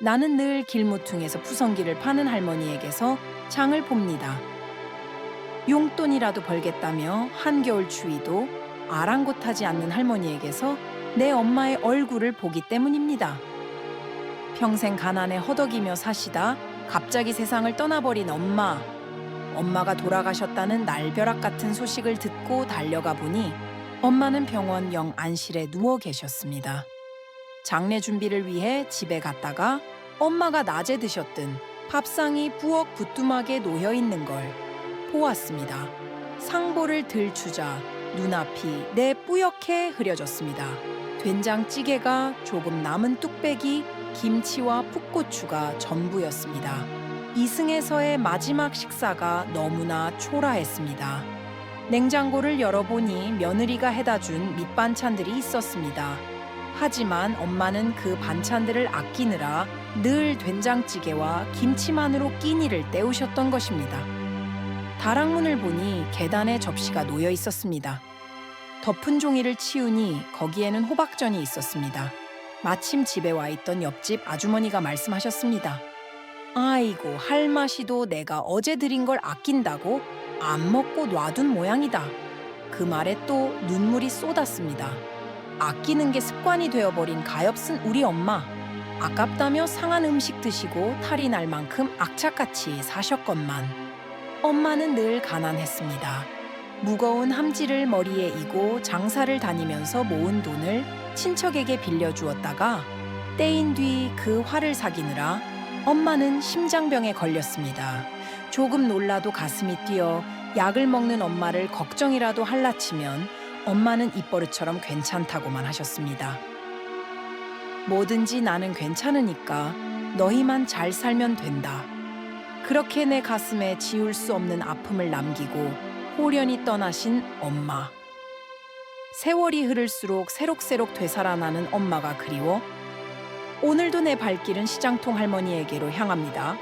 나는 늘 길무퉁에서 푸성기를 파는 할머니에게서 장을 봅니다. 용돈이라도 벌겠다며 한겨울 추위도 아랑곳하지 않는 할머니에게서 내 엄마의 얼굴을 보기 때문입니다. 평생 가난에 허덕이며 사시다 갑자기 세상을 떠나버린 엄마. 엄마가 돌아가셨다는 날벼락 같은 소식을 듣고 달려가 보니 엄마는 병원 영 안실에 누워 계셨습니다. 장례 준비를 위해 집에 갔다가 엄마가 낮에 드셨던 밥상이 부엌 부뚜막에 놓여 있는 걸 보았습니다. 상보를 들추자 눈앞이 내 뿌옇게 흐려졌습니다. 된장찌개가 조금 남은 뚝배기, 김치와 풋고추가 전부였습니다. 이승에서의 마지막 식사가 너무나 초라했습니다. 냉장고를 열어보니 며느리가 해다 준 밑반찬들이 있었습니다. 하지만 엄마는 그 반찬들을 아끼느라 늘 된장찌개와 김치만으로 끼니를 때우셨던 것입니다. 다락문을 보니 계단에 접시가 놓여 있었습니다. 덮은 종이를 치우니 거기에는 호박전이 있었습니다. 마침 집에 와 있던 옆집 아주머니가 말씀하셨습니다. 아이고, 할마시도 내가 어제 드린 걸 아낀다고 안 먹고 놔둔 모양이다. 그 말에 또 눈물이 쏟았습니다. 아끼는 게 습관이 되어버린 가엾은 우리 엄마. 아깝다며 상한 음식 드시고 탈이 날 만큼 악착같이 사셨건만. 엄마는 늘 가난했습니다. 무거운 함지를 머리에 이고 장사를 다니면서 모은 돈을 친척에게 빌려주었다가 때인 뒤 그 화를 사기느라 엄마는 심장병에 걸렸습니다. 조금 놀라도 가슴이 뛰어 약을 먹는 엄마를 걱정이라도 할라치면 엄마는 입버릇처럼 괜찮다고만 하셨습니다. 뭐든지 나는 괜찮으니까 너희만 잘 살면 된다. 그렇게 내 가슴에 지울 수 없는 아픔을 남기고 호련히 떠나신 엄마. 세월이 흐를수록 새록새록 되살아나는 엄마가 그리워 오늘도 내 발길은 시장통 할머니에게로 향합니다.